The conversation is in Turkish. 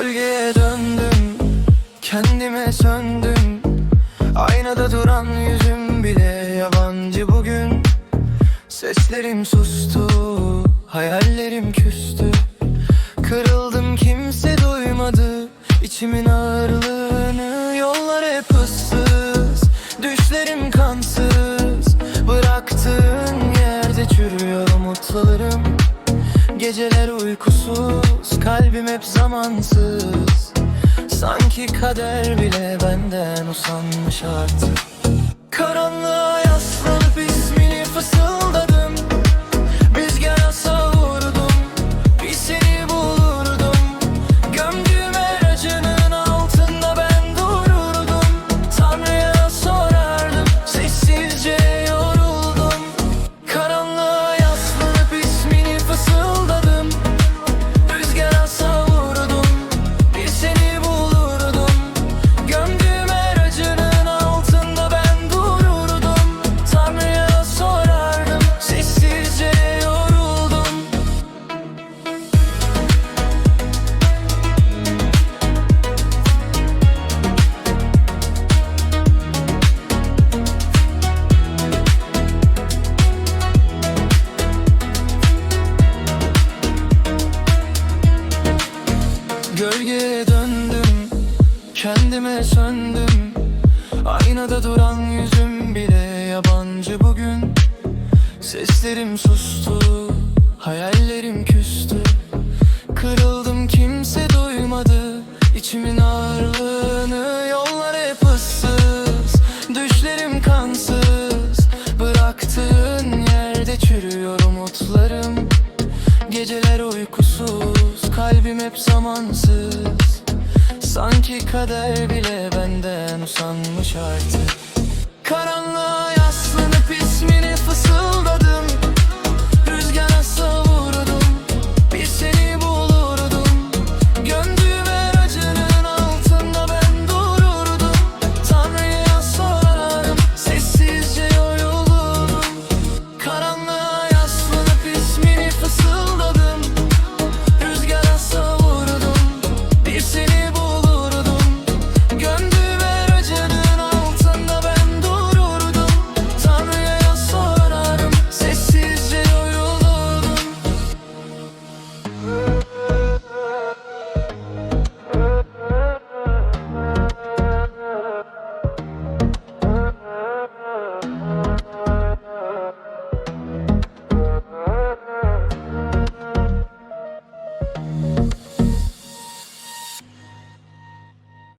Gölgeye döndüm Kendime söndüm. Aynada duran yüzüm bile yabancı bugün. Seslerim sustu Hayallerim küstü. Kırıldım kimse duymadı. İçimin ağırlığını Yollar hep ıssız. Düşlerim kansız. Bıraktığın yerde çürüyor umutlarım. Geceler uykusuz Kalbim hep zamansız. Sanki kader bile benden usanmış artık. Karanlığa Gölgeye döndüm Kendime söndüm. Aynada duran yüzüm bile yabancı bugün. Seslerim sustu Hayallerim küstü. Kırıldım kimse duymadı. İçimin ağırlığını Yollar hep ıssız. Düşlerim kansız Bıraktığın yerde çürüyor umutlarım. Geceler uykusuz Kalbim hep zamansız. Sanki kader bile benden usanmış artık